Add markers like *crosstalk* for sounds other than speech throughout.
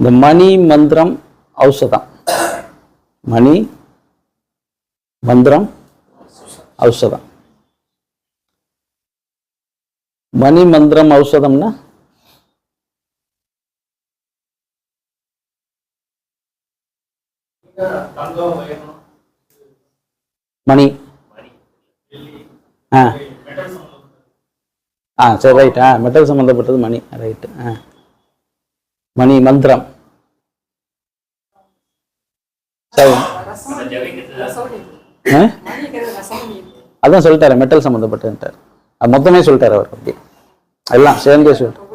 இந்த மணி மந்திரம் ஔஷதம். மணி மந்திரம் ஔஷதம். மணி மந்திரம் ஔஷதம்னா? மணி. ஆ. ஆ சரி ரைட் ஆ மெட்டல் சம்மந்தப்பட்டது மணி. ரைட்டு ஆ. மணி மந்திரம். அதான் சொல்லிட்டாரு மெட்டல் சம்மந்தப்பட்டதுன்ட்டார் அது மொத்தமே சொல்லிட்டாரு அவர் அப்படி எல்லாம் சேர்ந்தே சொல்லிட்டார்.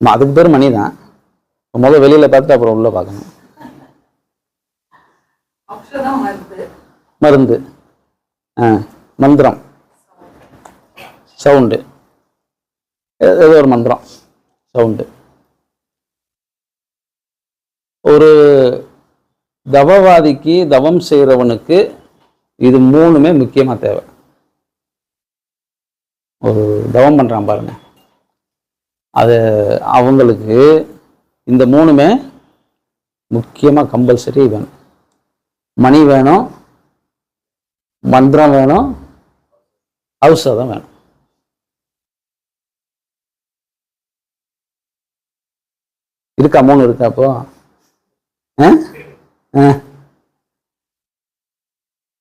அதுக்கு பேர் மணி தான். முதல்ல வெளியில பார்த்துட்டு அப்புறம் உள்ள பார்க்கணும். மருந்து. மந்திரம். சவுண்டு. ஏதோ ஒரு மந்திரம் சவுண்டு ஒரு தவவாதிக்கு தவம் செய்கிறவனுக்கு இது மூணுமே முக்கியமாக தேவை. ஒரு தவம் பண்ணுறான் பாருங்க. அது அவங்களுக்கு இந்த மூணுமே முக்கியமாக கம்பல்சரி வேணும். மணி வேணும் மந்திரம் வேணும் ஔஷதம் வேணும். இருக்கா மூணு இருக்கா அப்போ.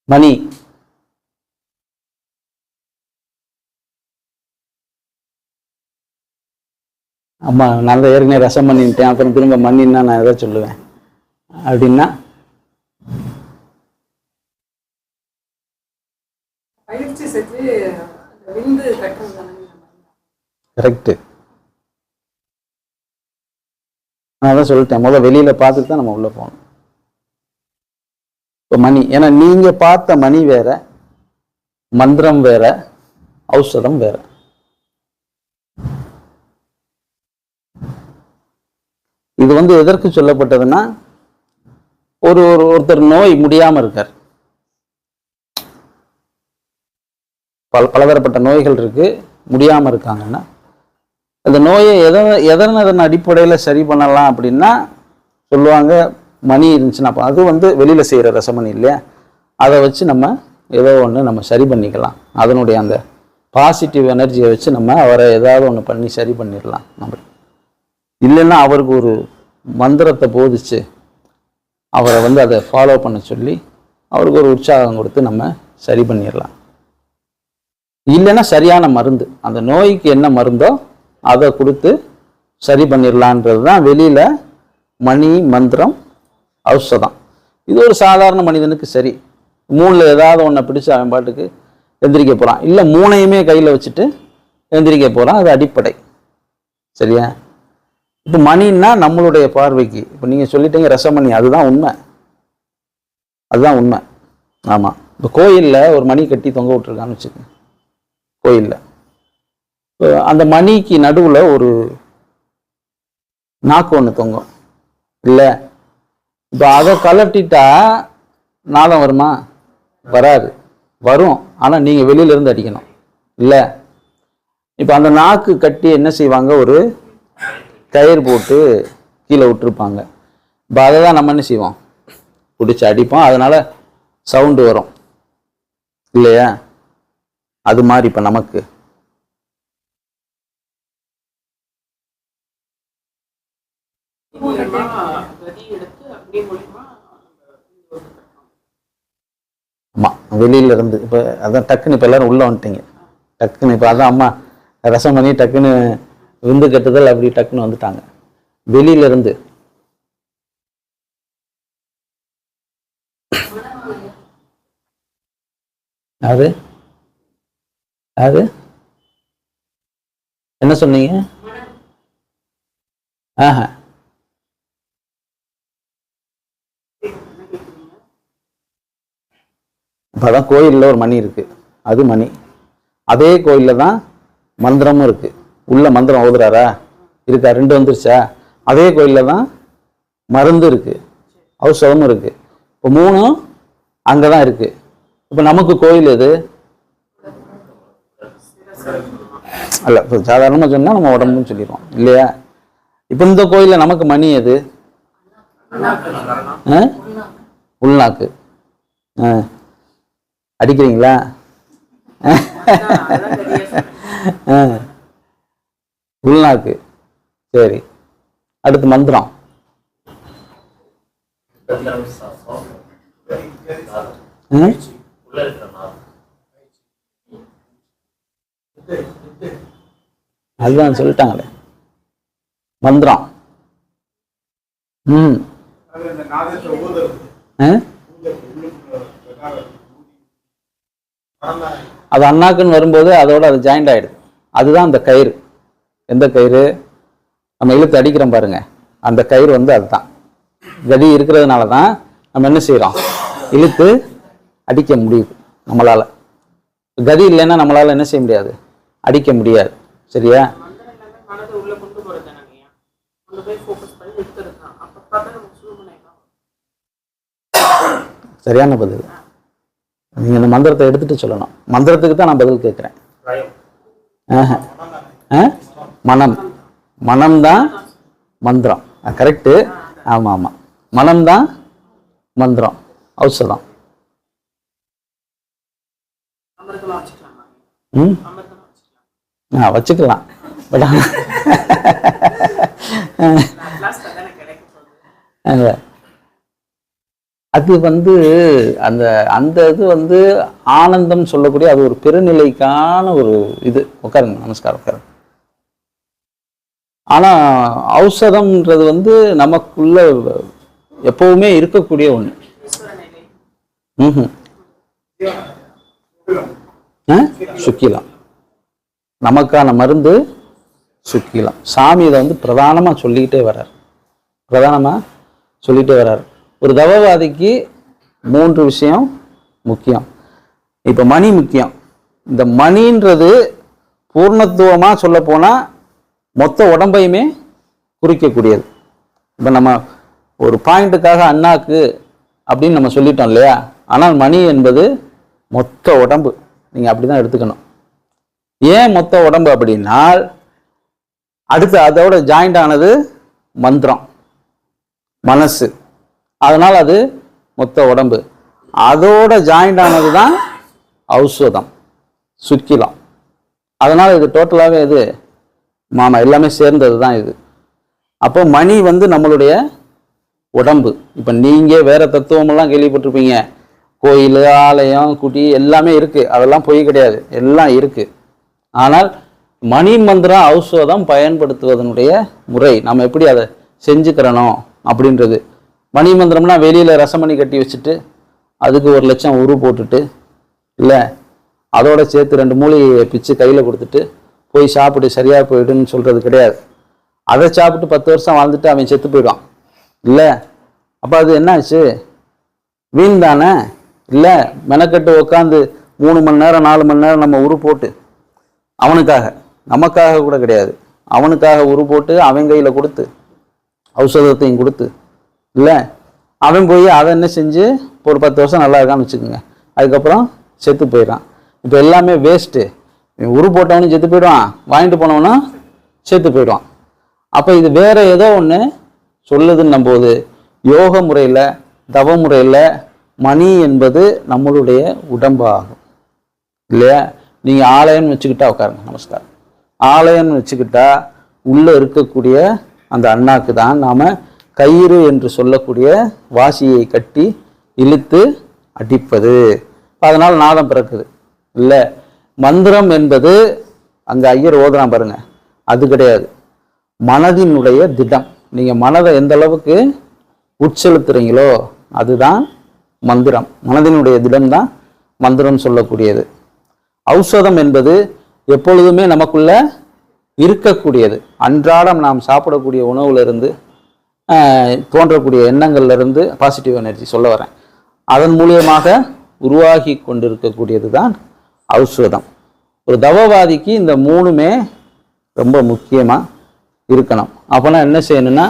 மணி. ஆமா நான் தான் ஏற்கனவே ரசம் பண்ணிட்டேன். அப்புறம் திரும்ப மண்ணின்னா நான் எதை சொல்லுவேன். அப்படின்னா? கரெக்டு நான் அதான் சொல்லிட்டேன். முதல் வெளியில பார்த்துட்டு தான் நம்ம உள்ள போகணும். இப்போ மணி ஏன்னா நீங்க பார்த்த மணி வேற மந்திரம் வேற ஔஷதம் வேற. இது வந்து எதற்கு சொல்லப்பட்டதுன்னா ஒரு ஒரு ஒருத்தர் நோய் முடியாம இருக்கார். பல பலதரப்பட்ட நோய்கள் இருக்கு முடியாம இருக்காங்கன்னா அந்த நோயை எதை எதன் அதன் அடிப்படையில் சரி பண்ணலாம் அப்படின்னா சொல்லுவாங்க மணி இருந்துச்சுன்னா அப்போ அது வந்து வெளியில் செய்கிற ரசமணி இல்லையா? அதை வச்சு நம்ம ஏதோ ஒன்று நம்ம சரி பண்ணிக்கலாம். அதனுடைய அந்த பாசிட்டிவ் எனர்ஜியை வச்சு நம்ம அவரை ஏதாவது ஒன்று பண்ணி சரி பண்ணிடலாம் நம்ம. இல்லைன்னா அவருக்கு ஒரு மந்திரத்தை போதிச்சு அவரை வந்து அதை ஃபாலோ பண்ண சொல்லி அவருக்கு ஒரு உற்சாகம் கொடுத்து நம்ம சரி பண்ணிடலாம். இல்லைன்னா சரியான மருந்து அந்த நோய்க்கு என்ன மருந்தோ அதை கொடுத்து சரி பண்ணிடலான்றது தான் வெளியில் மணி மந்திரம் ஔஷதம். இது ஒரு சாதாரண மனிதனுக்கு சரி. மூணில் ஏதாவது ஒன்றை பிடிச்சி அவன் பாட்டுக்கு எந்திரிக்க போகிறான் இல்லை மூணையுமே கையில் வச்சுட்டு எந்திரிக்க போகிறான் அது அடிப்படை. சரியா? இப்போ மணின்னா நம்மளுடைய பார்வைக்கு. இப்போ நீங்கள் சொல்லிட்டீங்க ரசமணி அதுதான் உண்மை. அதுதான் உண்மை. ஆமாம் இப்போ கோயிலில் ஒரு மணி கட்டி தொங்க விட்டுருக்கான்னு வச்சுக்கோங்க. கோயிலில். அந்த மணிக்கு நடுவில் ஒரு நாக்கு ஒன்று தொங்கும். இல்லை. இப்போ அதை கலட்டிட்டா நாதம் வருமா? வராது. வரும். ஆனால் நீங்கள் வெளியிலேருந்து அடிக்கணும். இல்லை. இப்போ அந்த நாக்கு கட்டி என்ன செய்வாங்க? ஒரு கயிறு போட்டு கீழே விட்டுருப்பாங்க. இப்போ அதை தான் நம்ம என்ன செய்வோம்? பிடிச்சி அடிப்போம். அதனால் சவுண்டு வரும். இல்லையா? அது மாதிரி இப்போ நமக்கு. ஆமா வெளியில இருந்து இப்போ அதான் டக்குன்னு இப்போ எல்லாரும் உள்ள வந்துட்டீங்க. டக்குன்னு இப்போ அதான் அம்மா ரசம் பண்ணி டக்குன்னு விந்து கட்டுதல் அப்படி டக்குன்னு வந்துட்டாங்க. வெளியில இருந்து யாரு? யாரு? என்ன சொன்னீங்க? ஆஹா இப்போ அதான் கோயிலில் ஒரு மணி இருக்கு. அது மணி. அதே கோயிலில் தான் மந்திரமும் இருக்கு. உள்ள மந்திரம் ஓதுறாரா? இருக்கா? ரெண்டு வந்துருச்சா? அதே கோயிலில் தான் மருந்து இருக்கு. ஔஷதமும் இருக்கு. இப்போ மூணும் அங்கே தான் இருக்கு. இப்போ நமக்கு கோயில் எது? அல்ல இப்போ சாதாரணமாக சொன்னால் நம்ம உடம்புன்னு சொல்லிடுவோம். இல்லையா? இப்போ இந்த கோயிலில் நமக்கு மணி எது? ஆ? உள்நாக்கு. ஆ. அடிக்கிறீங்களா? உள்நாக்கு. சரி. அடுத்து மந்திரம். அதுதான் சொல்லிட்டாங்களே. மந்திரம். ம் ஆ? அது அண்ணாக்குன்னு வரும்போது அதோட அது ஜாயிண்ட் ஆயிடுது அதுதான் அந்த கயிறு. எந்த கயிறு? நம்ம இழுத்து அடிக்கிறோம் பாருங்க. அந்த கயிறு வந்து அதுதான். கதி இருக்கிறதுனால தான் நம்ம என்ன செய்கிறோம் இழுத்து அடிக்க முடியுது நம்மளால. கதி இல்லைன்னா நம்மளால என்ன செய்ய முடியாது? அடிக்க முடியாது. சரியா? சரியான பதில். நீங்க இந்த மந்திரத்தை எடுத்துட்டு சொல்லணும். மந்திரத்துக்கு தான் நான் பதில் கேட்குறேன். மனம். மனம்தான் மந்திரம். கரெக்டு ஆமாம் ஆமாம் மனம்தான் மந்திரம். ஔஷதம் ம்? ஆ வச்சுக்கலாம். பட் லாஸ்ட் தானே கிடைக்க போகுது அங்க அது வந்து அந்த அந்த இது வந்து ஆனந்தம் சொல்லக்கூடிய அது ஒரு பெருநிலைக்கான ஒரு இது. உட்காருங்க நமஸ்காரம் உட்காருங்க. ஆனா ஔஷதம்ன்றது வந்து நமக்குள்ள எப்பவுமே இருக்கக்கூடிய ஒண்ணு. ம் சுக்கிலாம். நமக்கான மருந்து சுக்கிலாம். சாமி இதை வந்து பிரதானமாக சொல்லிக்கிட்டே வர்றார். பிரதானமாக சொல்லிகிட்டே வர்றார். ஒரு தவவாதிக்கு மூன்று விஷயம் முக்கியம். இப்போ மணி முக்கியம். இந்த மணின்றது பூர்ணத்துவமாக சொல்ல மொத்த உடம்பையுமே குறிக்கக்கூடியது. இப்போ நம்ம ஒரு பாயிண்ட்டுக்காக அண்ணாக்கு அப்படின்னு நம்ம சொல்லிட்டோம் இல்லையா? ஆனால் மணி என்பது மொத்த உடம்பு. நீங்கள் அப்படி தான் எடுத்துக்கணும். ஏன் மொத்த உடம்பு அப்படின்னா அடுத்து அதோட ஜாயிண்ட் ஆனது மந்திரம். மனசு. அதனால் அது மொத்த உடம்பு. அதோட ஜாயிண்ட் ஆனது தான் ஔஷதம் சுக்கிலம். அதனால் இது டோட்டலாகவே இது மாமா எல்லாமே சேர்ந்தது தான் இது. அப்போ மணி வந்து நம்மளுடைய உடம்பு. இப்போ நீங்கள் வேறு தத்துவமெல்லாம் கேள்விப்பட்டிருப்பீங்க. கோயில் ஆலயம் குட்டி எல்லாமே இருக்குது அதெல்லாம் பொய் கிடையாது. எல்லாம் இருக்குது ஆனால் மணி மந்திரம் ஔஷதம் பயன்படுத்துவதனுடைய முறை. நம்ம எப்படி அதை செஞ்சுக்கிறணும் அப்படின்றது. மணி மந்திரம்னா ரசமணி கட்டி வச்சுட்டு அதுக்கு ஒரு லட்சம் உரு போட்டுட்டு இல்லை அதோட சேர்த்து ரெண்டு மூலிகையை பிச்சு கையில் கொடுத்துட்டு போய் சாப்பிடு சரியாக போயிடுன்னு சொல்கிறது கிடையாது. அதை சாப்பிட்டு பத்து வருஷம் வாழ்ந்துட்டு அவன் செத்து போயிடுவான். இல்லை அப்போ அது என்னாச்சு? வீண் தானே? இல்லை மெனக்கட்டு உட்காந்து மூணு மணி நேரம் நாலு மணி நேரம் நம்ம உரு போட்டு அவனுக்காக நமக்காக கூட கிடையாது. அவனுக்காக உரு போட்டு அவன் கையில் கொடுத்து ஔஷதத்தையும் கொடுத்து இல்லை? அவன் போய் அதை என்ன செஞ்சு ஒரு பத்து வருஷம் நல்லா இருக்கான்னு வச்சுக்கோங்க. அதுக்கப்புறம் செத்து போயிடுறான். இப்போ எல்லாமே வேஸ்ட்டு உரு போட்டவனும் செத்து போயிடுவான். வாங்கிட்டு போனவனும் செத்து போயிடுவான். அப்போ இது வேற ஏதோ ஒன்று சொல்லுதுன்னும் போது யோக முறையில் தவ முறையில் மணி என்பது நம்மளுடைய உடம்பாகும். இல்லையா? நீங்கள் ஆலயம்னு வச்சுக்கிட்டா உட்காருங்க. நமஸ்காரம். ஆலயம்னு வச்சுக்கிட்டா உள்ளே இருக்கக்கூடிய அந்த அண்ணாக்கு தான் நாம் கயிறு என்று சொல்லக்கூடிய வாசியை கட்டி இழுத்து அடிப்பது. அதனால் நாதம் பிறக்குது. இல்லை மந்திரம் என்பது அங்கே ஐயர் ஓதுறான் பாருங்க. அது கிடையாது. மனதினுடைய திடம் நீங்கள் மனதை எந்த அளவுக்கு உட்செலுத்துறீங்களோ அதுதான் மந்திரம். மனதினுடைய திடம் தான் மந்திரம் சொல்லக்கூடியது. ஔஷதம் என்பது எப்பொழுதுமே நமக்குள்ள இருக்கக்கூடியது. அன்றாடம் நாம் சாப்பிடக்கூடிய உணவுல இருந்து தோன்றக்கூடிய எண்ணங்கள்ல இருந்து பாசிட்டிவ் எனர்ஜி சொல்ல வரேன். அதன் மூலியமாக உருவாகி கொண்டிருக்கக்கூடியது தான் ஔஷதம். ஒரு தவவாதிக்கு இந்த மூணுமே ரொம்ப முக்கியமாக இருக்கணும். அப்போனா என்ன செய்யணும்னா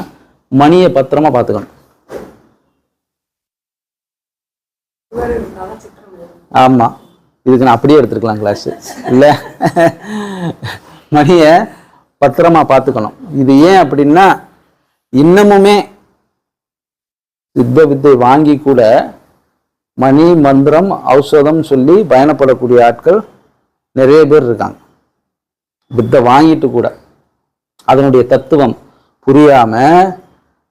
மணியை பத்திரமா பார்த்துக்கணும். ஆமாம் இதுக்கு நான் அப்படியே எடுத்துருக்கலாம் கிளாஸ் இல்லை. மணியை பத்திரமா பார்த்துக்கணும். இது ஏன் அப்படின்னா இன்னமுமே சித்த வித்தை வாங்கி கூட மணி மந்திரம் ஔஷதம் சொல்லி பயணப்படக்கூடிய ஆட்கள் நிறைய பேர் இருக்காங்க. வித்தை வாங்கிட்டு கூட அதனுடைய தத்துவம் புரியாம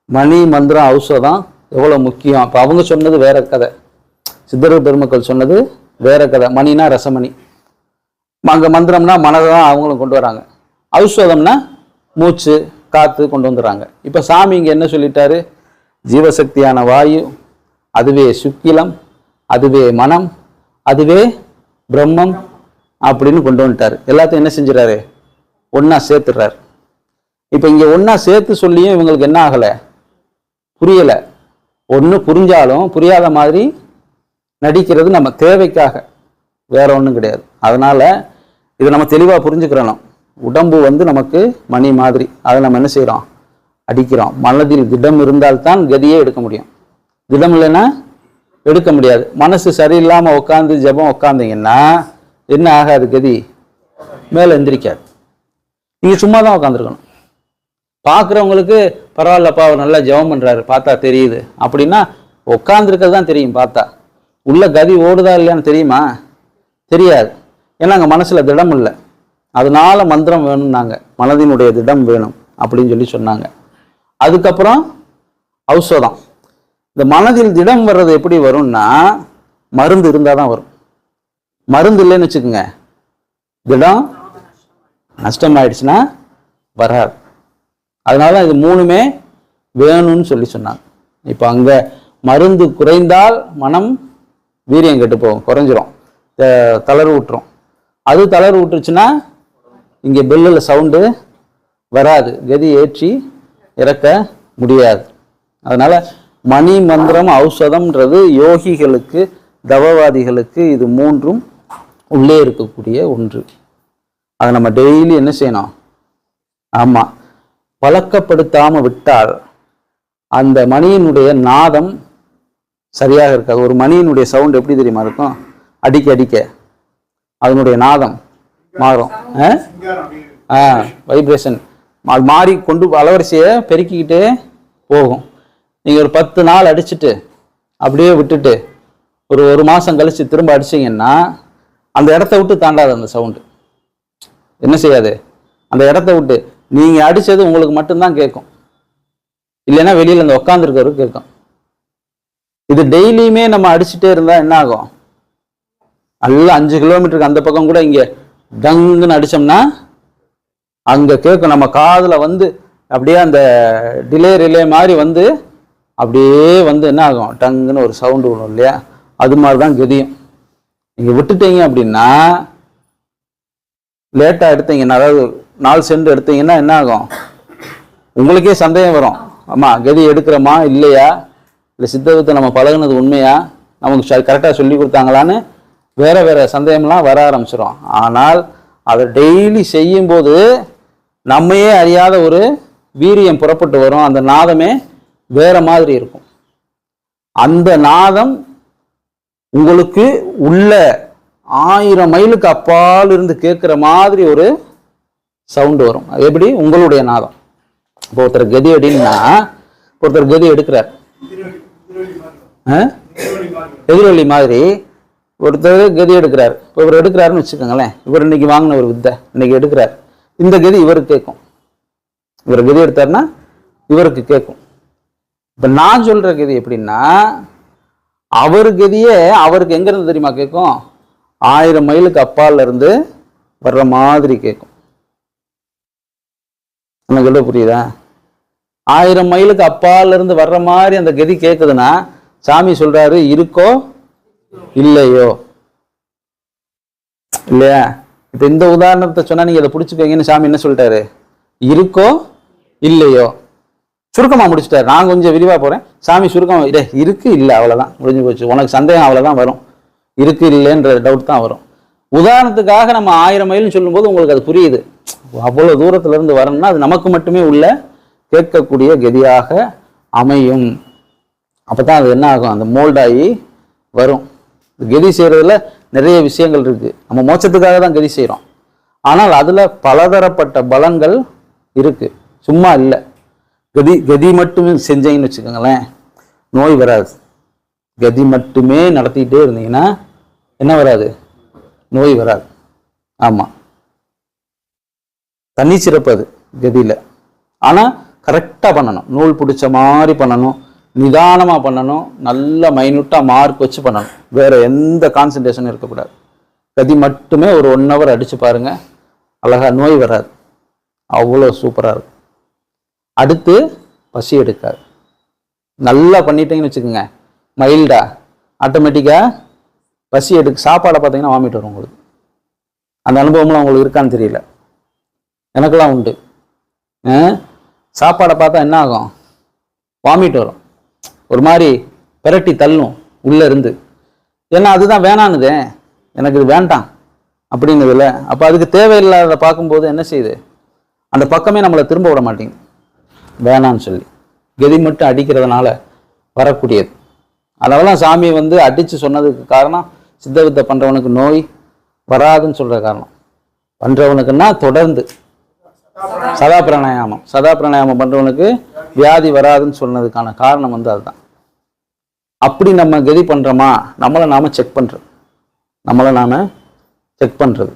மணி மந்திரம் ஔஷதம் எவ்வளோ முக்கியம்? அப்போ அவங்க சொன்னது வேற கதை. சித்தர்கள் பெருமக்கள் சொன்னது வேற கதை. மணினா ரசமணி. அங்கே மந்திரம்னா மனதை தான் அவங்களும் கொண்டு வராங்க. ஔஷதம்னா மூச்சு. காற்று கொண்டு வந்துடுறாங்க இப்போ சாமி இங்கே என்ன சொல்லிட்டாரு? ஜீவசக்தியான வாயு அதுவே சுக்கிலம் அதுவே மனம் அதுவே பிரம்மம் அப்படின்னு கொண்டு வந்துட்டார். எல்லாத்தையும் என்ன செஞ்சுறாரு ஒன்றா சேர்த்துடுறாரு. இப்போ இங்கே ஒன்றா சேர்த்து சொல்லியும் இவங்களுக்கு என்ன ஆகலை? புரியலை. ஒன்று புரிஞ்சாலும் புரியாத மாதிரி நடிக்கிறது நம்ம தேவைக்காக. வேற ஒன்றும் கிடையாது. அதனால் இதை நம்ம தெளிவாக புரிஞ்சுக்கிறணும். உடம்பு வந்து நமக்கு மணி மாதிரி. அதை நம்ம என்ன செய்கிறோம் அடிக்கிறோம். மனதில் திடம் இருந்தால்தான் கதியே எடுக்க முடியும். திடம் இல்லைன்னா எடுக்க முடியாது. மனசு சரியில்லாமல் உட்காந்து ஜெபம் உட்காந்தீங்கன்னா என்ன ஆகாது கதி? மேலே எந்திரிக்காது. நீங்கள் சும்மா தான் உட்காந்துருக்கணும் பார்க்குறவங்களுக்கு பரவாயில்லப்பா அவர் நல்லா ஜெபம் பண்ணுறாரு பார்த்தா தெரியுது. அப்படின்னா உட்காந்துருக்கிறது தான் தெரியும் பார்த்தா. உள்ள கதி ஓடுதா இல்லையான்னு தெரியுமா? தெரியாது. ஏன்னா அங்கே மனசில் திடம் இல்லை. அதனால மந்திரம் வேணும்னாங்க. மனதினுடைய திடம் வேணும் அப்படின்னு சொல்லி சொன்னாங்க. அதுக்கப்புறம் ஔஷதம். இந்த மனதில் திடம் வர்றது எப்படி வரும்னா மருந்து இருந்தால் தான் வரும். மருந்து இல்லைன்னு வச்சுக்கோங்க. திடம் நஷ்டம் ஆயிடுச்சுன்னா வராது. அதனால இது மூணுமே வேணும்னு சொல்லி சொன்னாங்க. இப்போ அங்கே மருந்து குறைந்தால் மனம் வீரியம் கெட்டு போகும் குறைஞ்சிரும். தளர்வு விட்டுரும் அது தளர்வு விட்டுருச்சுன்னா இங்கே பெல்லில் சவுண்டு வராது. கதி ஏற்றி இறக்க முடியாது. அதனால் மணி மந்திரம் ஔஷதம்ன்றது யோகிகளுக்கு தவவாதிகளுக்கு இது மூன்றும் உள்ளே இருக்கக்கூடிய ஒன்று. அதை நம்ம டெய்லி என்ன செய்யணும்? ஆமாம் பழக்கப்படுத்தாமல் விட்டால் அந்த மணியினுடைய நாதம் சரியாக இருக்காது. ஒரு மணியினுடைய சவுண்ட் எப்படி தெரியுமா இருக்கும்? அடிக்க அடிக்க. அதனுடைய நாதம். மாறும். ஆ? வைப்ரேஷன் மாறி கொண்டு அலவரிசையை பெருக்கிக்கிட்டே போகும். நீங்கள் ஒரு பத்து நாள் அடிச்சுட்டு அப்படியே விட்டுட்டு ஒரு ஒரு மாதம் கழிச்சு திரும்ப அடிச்சீங்கன்னா அந்த இடத்த விட்டு தாண்டாது அந்த சவுண்டு என்ன செய்யாது? அந்த இடத்த விட்டு. நீங்க அடிச்சது உங்களுக்கு மட்டும்தான் கேட்கும். இல்லைன்னா வெளியில அந்த உட்காந்துருக்கிறவருக்கு கேட்கும். இது டெய்லியுமே நம்ம அடிச்சுட்டே இருந்தா என்ன ஆகும்? நல்லா அஞ்சு கிலோமீட்டருக்கு அந்த பக்கம் கூட இங்க டங்குன்னு அடிச்சோம்னா அங்க கேட்கும் நம்ம காதுல வந்து அப்படியே அந்த டிலே ரிலே மாதிரி வந்து அப்படியே வந்து என்ன ஆகும்? டங்குன்னு ஒரு சவுண்டு விடும் இல்லையா? அது மாதிரி தான் கதியும். நீங்க விட்டுட்டீங்க அப்படின்னா லேட்டாக எடுத்தீங்கன்னா அதாவது நாலு சென்ட் எடுத்தீங்கன்னா என்ன ஆகும்? உங்களுக்கே சந்தேகம் வரும். ஆமா கதி எடுக்கிறோமா இல்லையா? இல்லை சித்தவத்தை நம்ம பழகுனது உண்மையா? நமக்கு கரெக்டாக சொல்லி கொடுத்தாங்களான்னு வேற வேற சந்தேகம்லாம் வர ஆரம்பிச்சிடும் ஆனால் அதை டெய்லி செய்யும்போது நம்மையே அறியாத ஒரு வீரியம் புறப்பட்டு வரும். அந்த நாதமே வேற மாதிரி இருக்கும். அந்த நாதம் உங்களுக்கு உள்ள ஆயிரம் மைலுக்கு அப்பால் இருந்து கேட்குற மாதிரி ஒரு சவுண்டு வரும். அது எப்படி? உங்களுடைய நாதம். இப்போ ஒருத்தர் கதி அடின்னா ஒருத்தர் கதி எடுக்கிறார்? எதிரொலி மாதிரி. ஒருத்தர் கதி எடுக்கிறார். இப்போ இவர் எடுக்கிறாருன்னு வச்சுக்கோங்களேன். இவர் இன்னைக்கு வாங்கின ஒரு வித்தை இன்னைக்கு எடுக்கிறார். இந்த கதி இவருக்கு கேட்கும். இவர் கதி எடுத்தாருன்னா இவருக்கு கேட்கும். இப்போ நான் சொல்ற கதி எப்படின்னா அவர் கதியே அவருக்கு எங்கேருந்து தெரியுமா கேட்கும்? ஆயிரம் மைலுக்கு அப்பால இருந்து வர்ற மாதிரி கேட்கும். எனக்கு சொல்ல புரியுதா? ஆயிரம் மைலுக்கு அப்பால இருந்து வர்ற மாதிரி அந்த கதி கேட்குதுன்னா சாமி சொல்றாரு இருக்கோ இல்லையோ? இல்லையா? இப்ப இந்த உதாரணத்தை சொன்னா நீங்க இதை பிடிச்சுக்கோங்கன்னு சாமி என்ன சொல்லிட்டாரு? இருக்கோ? இல்லையோ? சுருக்கமா முடிச்சிட்டாரு. நான் கொஞ்சம் விரிவா போறேன். சாமி சுருக்கம் இருக்கு இல்ல அவ்வளவுதான். முடிஞ்சு போச்சு. உனக்கு சந்தேகம் அவ்வளவுதான் வரும். இருக்கு இல்லைன்ற டவுட் தான் வரும். உதாரணத்துக்காக நம்ம ஆயிரம் மைல்னு சொல்லும்போது உங்களுக்கு அது புரியுது. அவ்வளவு தூரத்துல இருந்து வரணும்னா அது நமக்கு மட்டுமே உள்ள கேட்கக்கூடிய கதியாக அமையும். அப்பதான் அது என்ன ஆகும்? அந்த மோல்டாகி வரும். கதி செய்யறதுல நிறைய விஷயங்கள் இருக்கு. நம்ம மோட்சத்துக்காக தான் கதி செய்கிறோம் ஆனால் அதில் பலதரப்பட்ட பலங்கள் இருக்கு. சும்மா இல்லை. கதி கதி மட்டுமே செஞ்சீங்கன்னு வச்சுக்கோங்களேன் நோய் வராது. கதி மட்டுமே நடத்திக்கிட்டே இருந்தீங்கன்னா என்ன வராது? நோய் வராது. ஆமாம் தனி சிறப்பு அது கதியில். ஆனால் கரெக்டாக பண்ணணும். நூல் பிடிச்ச மாதிரி பண்ணணும். நிதானமாக பண்ணணும் நல்ல மைனூட்டாக மார்க் வச்சு பண்ணணும். வேறு எந்த கான்சன்ட்ரேஷனும் இருக்கக்கூடாது. கதி மட்டுமே ஒரு ஒன் ஹவர் அடித்து பாருங்கள் அழகாக நோய் வராது. அவ்வளோ சூப்பராக இருக்கும். அடுத்து பசி எடுக்காது. நல்லா பண்ணிட்டீங்கன்னு வச்சுக்கோங்க மைல்டா ஆட்டோமேட்டிக்காக பசி எடுக்க சாப்பாடை பார்த்தீங்கன்னா வாமிட் வரும் உங்களுக்கு. அந்த அனுபவம்லாம் உங்களுக்கு இருக்கான்னு தெரியல. எனக்கெல்லாம் உண்டு. ஆ? சாப்பாடை பார்த்தா என்ன ஆகும்? வாமிட் வரும். ஒரு மாதிரி பிரட்டி தள்ளும் உள்ளே இருந்து ஏன்னா அதுதான் வேணானுதே. எனக்கு இது வேண்டாம் அப்படின்னதில்ல அப்போ அதுக்கு தேவையில்லாத பார்க்கும்போது என்ன செய்யுது அந்த பக்கமே நம்மளை திரும்ப விட மாட்டேங்குது. வேணான்னு சொல்லி. கெதி மட்டும் அடிக்கிறதுனால வரக்கூடியது. அதனால தான் சாமி வந்து அடித்து சொன்னதுக்கு காரணம் சித்த வித்தை பண்ணுறவனுக்கு நோய் வராதுன்னு சொல்கிற காரணம். பண்ணுறவனுக்குன்னா தொடர்ந்து. சதா பிராணாயாமம் சதா பிராணாயாமம் பண்ணுறவனுக்கு வியாதி வராதுன்னு சொன்னதுக்கான காரணம் வந்து அதுதான். அப்படி நம்ம கதி பண்ணுறோமா நம்மளை நாம செக் பண்ணுறது நம்மளை நாம செக் பண்ணுறது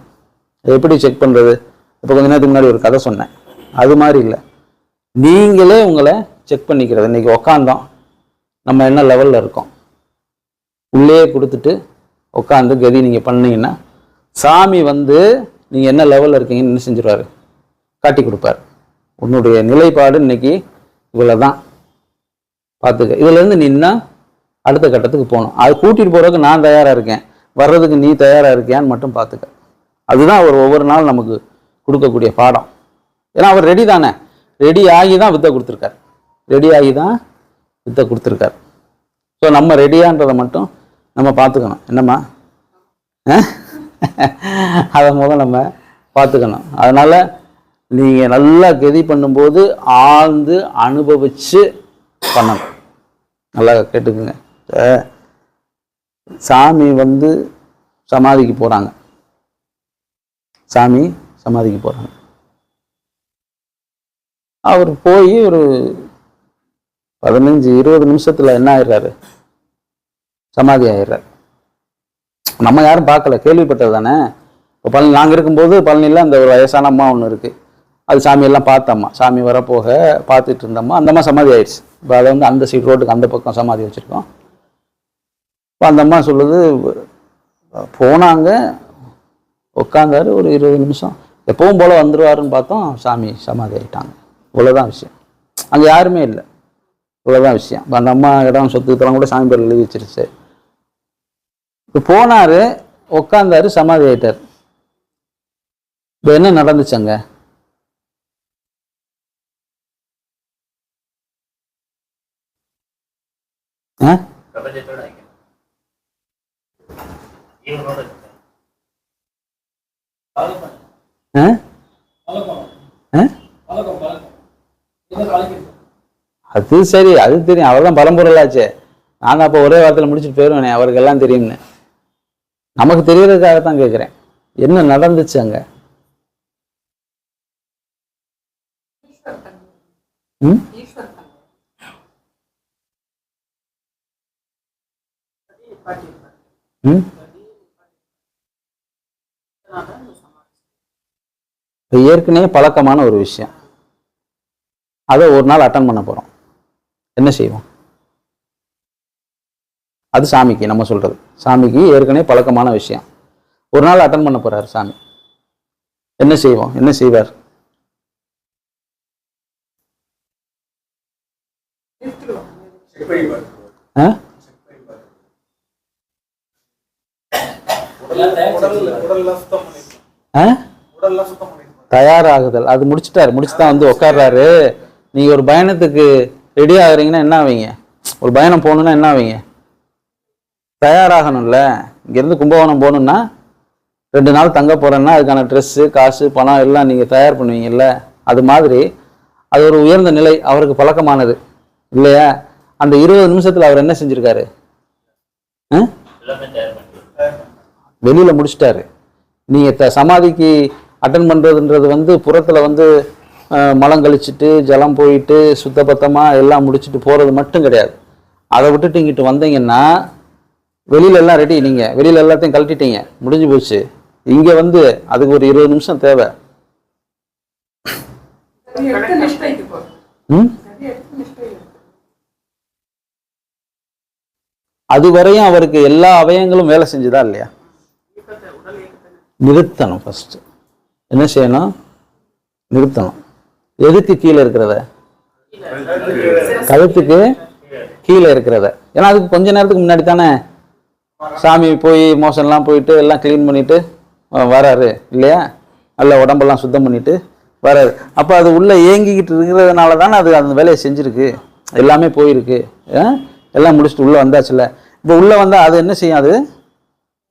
எப்படி செக் பண்ணுறது இப்போ கொஞ்ச நேரத்துக்கு முன்னாடி ஒரு கதை சொன்னேன். அது மாதிரி இல்லை. நீங்களே உங்களை செக் பண்ணிக்கிறது. இன்றைக்கி உக்காந்தோம். நம்ம என்ன லெவலில் இருக்கோம்? உள்ளே கொடுத்துட்டு உட்காந்து கதி நீங்கள் பண்ணீங்கன்னா சாமி வந்து நீங்கள் என்ன லெவலில் இருக்கீங்கன்னு என்ன செஞ்சிருவாரு? காட்டி கொடுப்பார். உன்னுடைய நிலைப்பாடு இன்னைக்கு இவ்வளோ தான் பார்த்துக்க இதுலேருந்து நின்னா அடுத்த கட்டத்துக்கு போகணும். அது கூட்டிகிட்டு போகிறதுக்கு நான் தயாராக இருக்கேன். வர்றதுக்கு நீ தயாராக இருக்கியான்னு மட்டும் பார்த்துக்க. அதுதான் அவர் ஒவ்வொரு நாள் நமக்கு கொடுக்கக்கூடிய பாடம். ஏன்னா அவர் ரெடி தானே. ரெடி ஆகி தான் வித்தை கொடுத்துருக்கார். ரெடி ஆகி தான் வித்தை கொடுத்துருக்கார். ஸோ நம்ம ரெடியான்றதை மட்டும் நம்ம பார்த்துக்கணும். என்னம்மா? *laughs* அதை முதல் நம்ம பார்த்துக்கணும். அதனால் நீங்கள் நல்லா கெதி பண்ணும்போது ஆழ்ந்து அனுபவித்து பண்ணணும். நல்லா கேட்டுக்குங்க. சாமி வந்து சமாதிக்கு போகிறாங்க சாமி சமாதிக்கு போகிறாங்க அவர் போய் ஒரு பதினஞ்சு இருபது நிமிஷத்துல என்ன ஆயிடுறாரு? சமாதி ஆயிடுறாரு. நம்ம யாரும் பார்க்கல கேள்விப்பட்டது தானே? இப்போ பழனி நாங்கள் இருக்கும்போது பழனியில் அந்த ஒரு வயசான அம்மா ஒன்று இருக்குது அது சாமியெல்லாம் பார்த்தம்மா சாமி வரப்போக பார்த்துட்டு இருந்தம்மா அந்த அம்மா சமாதி ஆயிடுச்சு. இப்போ அதை வந்து அந்த சைடு ரோட்டுக்கு அந்த பக்கம் சமாதி வச்சுருக்கோம். இப்போ அந்த அம்மா சொல்லுது போனாங்க உட்காந்தாரு ஒரு இருபது நிமிஷம். எப்பவும் போல் வந்துருவாருன்னு பார்த்தோம் சாமி சமாதி ஆயிட்டாங்க இவ்வளோதான் விஷயம். அங்கே யாருமே இல்லை. இவ்வளோதான் விஷயம். இப்போ அந்த அம்மா இடம் சொத்துக்கெல்லாம் கூட சாமி பேர் எழுதி வச்சிருச்சு. இப்போ போனாரு உட்காந்தாரு சமாதி ஆகிட்டார் இப்போ என்ன நடந்துச்சு அங்கே? ஆ? பிரபஞ்சத்தோட ஐக்கியம் ஜீவனோட இருக்கேன் ஆ? ஆ? அது சரி அது தெரியும். அவர் தான் பரம்பொருளாச்சே. நாங்கள் அப்போ ஒரே வாரத்தில் முடிச்சுட்டு போயிடுவேனே அவருக்கு எல்லாம் தெரியும்னு. நமக்கு தெரியறதுக்காக தான் கேட்குறேன் என்ன நடந்துச்சு அங்க? ம்? ம்? இது ஏற்கனவே பழக்கமான ஒரு விஷயம். அதை ஒரு நாள் அட்டன் பண்ண போகிறோம் என்ன செய்வோம்? அது சாமிக்கு நம்ம சொல்றது. சாமிக்கு ஏற்கனவே பழக்கமான விஷயம். ஒரு நாள் அட்டன் பண்ண போறாரு சாமி. என்ன செய்வோம்? என்ன செய்வார்? ஆ? தயாராகுதல். அது முடிச்சிட்டாரு. முடிச்சு தான் வந்து உட்கார்றாரு நீங்க ஒரு பயணத்துக்கு ரெடி ஆகுறீங்கன்னா என்ன ஆவீங்க? ஒரு பயணம் போகணும்னா என்ன ஆவீங்க? தயாராகணும்ல. இங்கேருந்து கும்பகோணம் போகணும்னா ரெண்டு நாள் தங்க போறேன்னா அதுக்கான ட்ரெஸ்ஸு காசு பணம் எல்லாம் நீங்கள் தயார் பண்ணுவீங்கல்ல. அது மாதிரி அது ஒரு உயர்ந்த நிலை. அவருக்கு பழக்கமானது. இல்லையா? அந்த இருபது நிமிஷத்தில் அவர் என்ன செஞ்சிருக்காரு ஆ? எல்லாமே தயார் பண்ணி வெளியில் முடிச்சிட்டாரு. நீங்கள் த- சமாதிக்கு அட்டன் பண்ணுறதுன்றது வந்து புறத்தில் வந்து மலம் கழிச்சிட்டு ஜலம் போயிட்டு சுத்தபத்தமாக எல்லாம் முடிச்சிட்டு போகிறது மட்டும் கிடையாது. அதை விட்டுட்டு இங்கிட்டு வந்தீங்கன்னா வெளியில எல்லாம் ரெடி நீங்கள் வெளியில் எல்லாத்தையும் கழட்டிட்டீங்க. முடிஞ்சு போச்சு. இங்கே வந்து அதுக்கு ஒரு இருபது நிமிஷம் தேவை. ம்? அது வரையும் அவருக்கு எல்லா அவயங்களும் வேலை செஞ்சுதா இல்லையா? நிறுத்தணும் ஃபஸ்ட்டு என்ன செய்யணும்? நிறுத்தணும். எதுக்கு கீழே இருக்கிறத? கழுத்துக்கு கீழே இருக்கிறத. ஏன்னா அதுக்கு கொஞ்ச நேரத்துக்கு முன்னாடி தானே சாமி போய் மோசம்லாம் போயிட்டு எல்லாம் க்ளீன் பண்ணிட்டு வராரு இல்லையா? நல்லா உடம்பெல்லாம் சுத்தம் பண்ணிட்டு வராரு. அப்போ அது உள்ளே ஏங்கிக்கிட்டு இருக்கிறதுனால தானே அது அந்த வேலையை செஞ்சுருக்கு. எல்லாமே போயிருக்கு. எல்லாம் முடிச்சுட்டு உள்ளே வந்தாச்சுல இப்போ உள்ளே வந்தால் அது என்ன செய்யும்? அது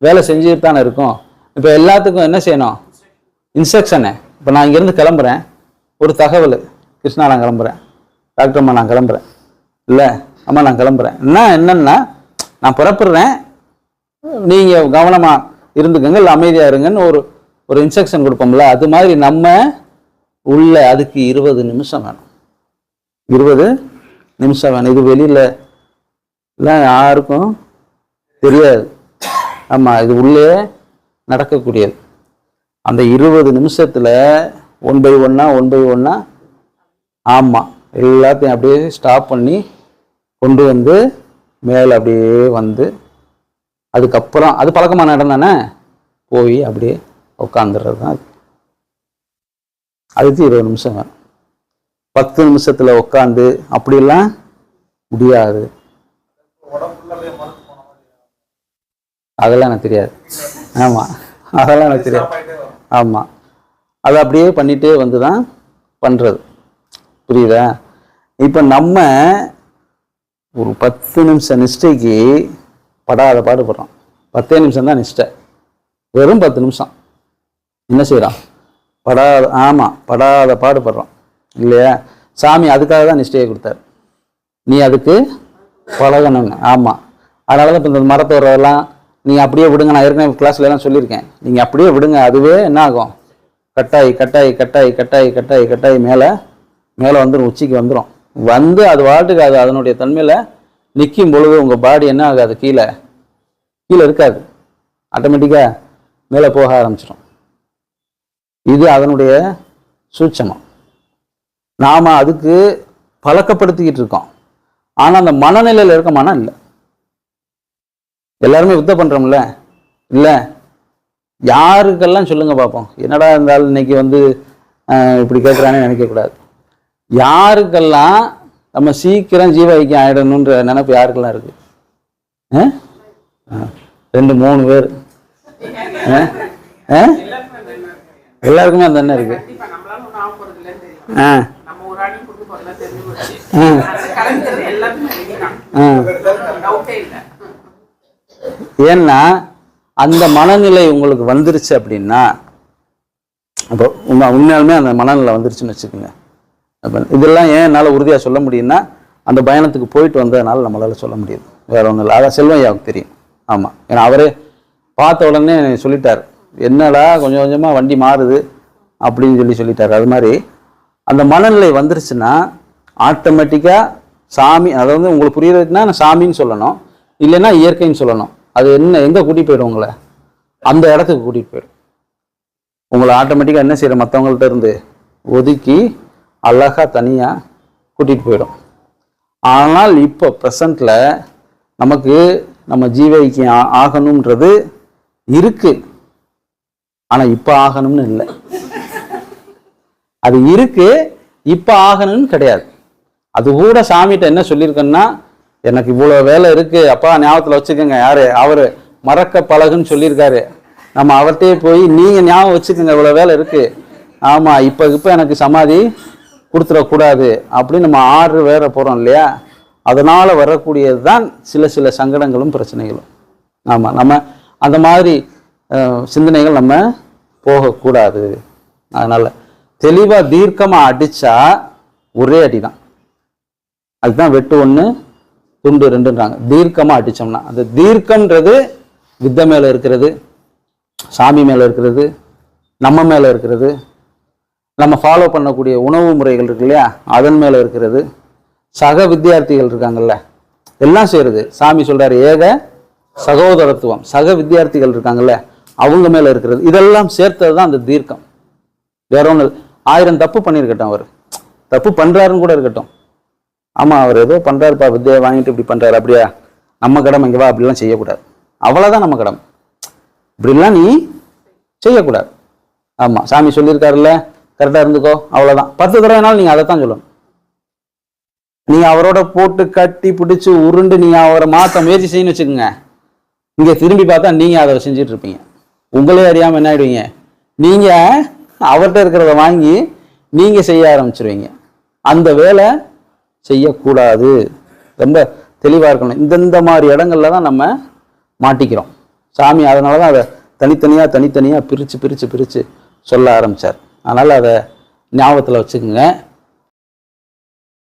வேலை செஞ்சுட்டு தானே இருக்கும். இப்போ எல்லாத்துக்கும் என்ன செய்யணும்? இன்ஸ்ட்ரக்ஷனு இப்போ நான் இங்கேருந்து கிளம்புறேன். ஒரு தகவல். கிருஷ்ணா நான் கிளம்புறேன். டாக்டர் அம்மா நான் கிளம்புறேன். இல்லை அம்மா நான் கிளம்புறேன். என்ன என்னன்னா நான் புறப்படுறேன். நீங்கள் கவனமாக இருந்துக்கங்க இல்லை அமைதியாக இருங்கன்னு ஒரு ஒரு இன்ஸ்ட்ரக்ஷன் கொடுப்போம்ல அது மாதிரி நம்ம உள்ள அதுக்கு இருபது நிமிஷம் வேணும். இருபது நிமிஷம் வேணும். இது வெளியில் எல்லாம் யாருக்கும் தெரியாது. ஆமாம் இது உள்ளே நடக்கக்கூடியது. அந்த இருபது நிமிஷத்தில் ஒன் பை ஒன்னா ஒன் பை ஒன்னா ஆமாம் எல்லாத்தையும் அப்படியே ஸ்டாப் பண்ணி கொண்டு வந்து மேலே அப்படியே வந்து அதுக்கப்புறம் அது பழக்கமான இடம் தானே? போய் அப்படியே உட்காந்துடுறது தான். அதுக்கு இருபது நிமிஷம் வேணும். பத்து நிமிஷத்தில் உட்காந்து அப்படிலாம் முடியாது. அதெல்லாம் எனக்கு தெரியாது. ஆமாம் அதெல்லாம் எனக்கு தெரியாது ஆமாம் அதை அப்படியே பண்ணிகிட்டே வந்து தான் பண்ணுறது புரியுதா? இப்போ நம்ம ஒரு பத்து நிமிஷம் நிஷ்டைக்கு படாத பாடுபடுறோம். பத்தே நிமிஷம் தான் நிஷ்டை. வெறும் பத்து நிமிஷம். என்ன செய்கிறோம் படாத ஆமாம் படாத பாடுபடுறோம். இல்லையா? சாமி அதுக்காக தான் நிஷ்டையை கொடுத்தாரு. நீ அதுக்கு பழகணுங்க ஆமாம் அதனால தான் இப்போ இந்த மரத்தோரெல்லாம் நீங்கள் அப்படியே விடுங்க நான் ஏற்கனவே கிளாஸ்லலாம் சொல்லியிருக்கேன். நீங்கள் அப்படியே விடுங்க அதுவே என்ன ஆகும்? கட்டாயி கட்டாயி கட்டாயி கட்டாயி கட்டாயி கட்டாயி மேலே மேலே வந்துடும் உச்சிக்கு வந்துடும் வந்து அது வாட்டுக்கு அது அதனுடைய தன்மையில் நிற்கும் பொழுது உங்கள் பாடி என்ன ஆகாது? கீழே. கீழே இருக்காது. ஆட்டோமேட்டிக்காக மேலே போக ஆரம்பிச்சிடும் இது அதனுடைய சூட்சமம் நாம் அதுக்கு பழக்கப்படுத்திக்கிட்டு இருக்கோம். ஆனால் அந்த மனநிலையில் இருக்க மனம் இல்லை. எல்லாருமே யுத்தம் பண்ணுறோம்ல இல்லை? யாருக்கெல்லாம் சொல்லுங்க பார்ப்போம் என்னடா இருந்தாலும் இன்னைக்கு வந்து இப்படி கேட்குறானே நினைக்கக்கூடாது யாருக்கெல்லாம் நம்ம சீக்கிரம் ஜீவ ஐக்கியம் ஆயிடணுன்ற நினைப்பு யாருக்கெல்லாம் இருக்கு? ஆ? ஆ, ரெண்டு மூணு பேர். ஆ? ஆ? எல்லாருக்குமே அந்த என்ன இருக்கு. ஆ. ஆ அது கலந்துறது எல்லாத்துக்கும் ரெடிதான் ஆ டவுட்டே இல்லை ஏன்னா அந்த மனநிலை உங்களுக்கு வந்துருச்சு அப்படின்னா இப்போ உண்மை உண்மையாலுமே அந்த மனநிலை வந்துருச்சுன்னு வச்சுக்கோங்க. அப்போ இதெல்லாம் ஏன் என்னால் உறுதியாக சொல்ல முடியும்னா அந்த பயணத்துக்கு போயிட்டு வந்ததுனால நம்மளால் சொல்ல முடியுது. வேற ஒன்றும் இல்லை. அதான் செல்வையாவுக்கு தெரியும். ஆமாம் ஏன்னா அவரே பார்த்த உடனே சொல்லிட்டார். என்னடா கொஞ்சம் கொஞ்சமாக வண்டி மாறுது அப்படின்னு சொல்லி சொல்லிட்டார். அது மாதிரி அந்த மனநிலை வந்துருச்சுன்னா ஆட்டோமேட்டிக்காக சாமி அதாவது உங்களுக்கு புரியுறதுன்னா நான் சாமின்னு சொல்லணும். இல்லைன்னா இயற்கைன்னு சொல்லணும். அது என்ன எங்கே கூட்டிகிட்டு போயிடும் உங்களை? அந்த இடத்துக்கு கூட்டிகிட்டு போயிடும். உங்களை ஆட்டோமேட்டிக்காக என்ன செய்கிற மற்றவங்கள்ட்ட இருந்து ஒதுக்கி அழகாக தனியாக கூட்டிகிட்டு போயிடும். ஆனால் இப்போ ப்ரெசண்டில் நமக்கு நம்ம ஜீவைக்கு ஆ- ஆகணுன்றது இருக்கு. ஆனால் இப்போ ஆகணும்னு இல்லை. அது இருக்கு இப்போ ஆகணும்னு கிடையாது. அது கூட சாமிகிட்ட என்ன சொல்லியிருக்கேன்னா எனக்கு இவ்வளோ வேலை இருக்குது அப்பா ஞாபகத்தில் வச்சுக்கோங்க யார்? அவர். மறக்க பழகுன்னு சொல்லியிருக்காரு. நம்ம அவர்கிட்டயே போய் நீங்கள் ஞாபகம் வச்சுக்கோங்க இவ்வளோ வேலை இருக்குது ஆமாம் இப்போ இப்போ எனக்கு சமாதி கொடுத்துடக்கூடாது அப்படின்னு நம்ம ஆறு வேற போகிறோம் இல்லையா? அதனால் வரக்கூடியது தான் சில சில சங்கடங்களும் பிரச்சனைகளும். ஆமாம் நம்ம அந்த மாதிரி சிந்தனைகள் நம்ம போகக்கூடாது. அதனால் தெளிவாக தீர்க்கமாக அடித்தா ஒரே அடி தான் அதுதான் வெட்டு ஒன்று துண்டு ரெண்டுன்றாங்க. தீர்க்கமா அடிச்சோம்னா அந்த தீர்க்கம்ன்றது வித்தை மேல இருக்கிறது சாமி மேல இருக்கிறது நம்ம மேலே இருக்கிறது நம்ம ஃபாலோ பண்ணக்கூடிய உணவு முறைகள் இருக்கு இல்லையா அதன் மேலே இருக்கிறது சக வித்தியார்த்திகள் இருக்காங்கல்ல எல்லாம் சேருது. சாமி சொல்றாரு ஏக சகோதரத்துவம் சக வித்தியார்த்திகள் இருக்காங்கல்ல அவங்க மேலே இருக்கிறது இதெல்லாம் சேர்த்தது தான் அந்த தீர்க்கம். வேற ஒன்று ஆயிரம் தப்பு பண்ணியிருக்கட்டும் அவர். தப்பு பண்றாருன்னு கூட இருக்கட்டும். ஆமா அவர் ஏதோ பண்றாருப்பா வித்தியை வாங்கிட்டு இப்படி பண்றாரு அப்படியா? நம்ம கடமை இங்க வா அப்படிலாம் செய்யக்கூடாது. அவ்வளவுதான் நம்ம கடமை. இப்படிலாம் நீ செய்யக்கூடாது. ஆமா சாமி சொல்லியிருக்காருல்ல கரெக்டா இருந்துக்கோ அவ்வளவுதான். பத்து தடவைனாலும் நீங்க அதைத்தான் சொல்லணும். நீ அவரோட போட்டு கட்டி பிடிச்சு உருண்டு நீங்க அவரை மாத்த முயற்சி செய்யணும்னு வச்சுக்கோங்க. இங்கே திரும்பி பார்த்தா நீங்க அதை செஞ்சுட்டு இருப்பீங்க. உங்களே அறியாமல் என்ன ஆயிடுவீங்க? நீங்க அவர்கிட்ட இருக்கிறத வாங்கி நீங்க செய்ய ஆரம்பிச்சிருவீங்க. அந்த வேலை செய்யக்கூடாது. ரொம்ப தெளிவாக இருக்கணும். இந்தந்த மாதிரி இடங்கள்ல தான் நம்ம மாட்டிக்கிறோம். சாமி அதனால தான் அதை தனித்தனியாக தனித்தனியாக பிரித்து பிரித்து பிரித்து சொல்ல ஆரம்பித்தார் அதனால் அதை ஞாபகத்தில் வச்சுக்கோங்க.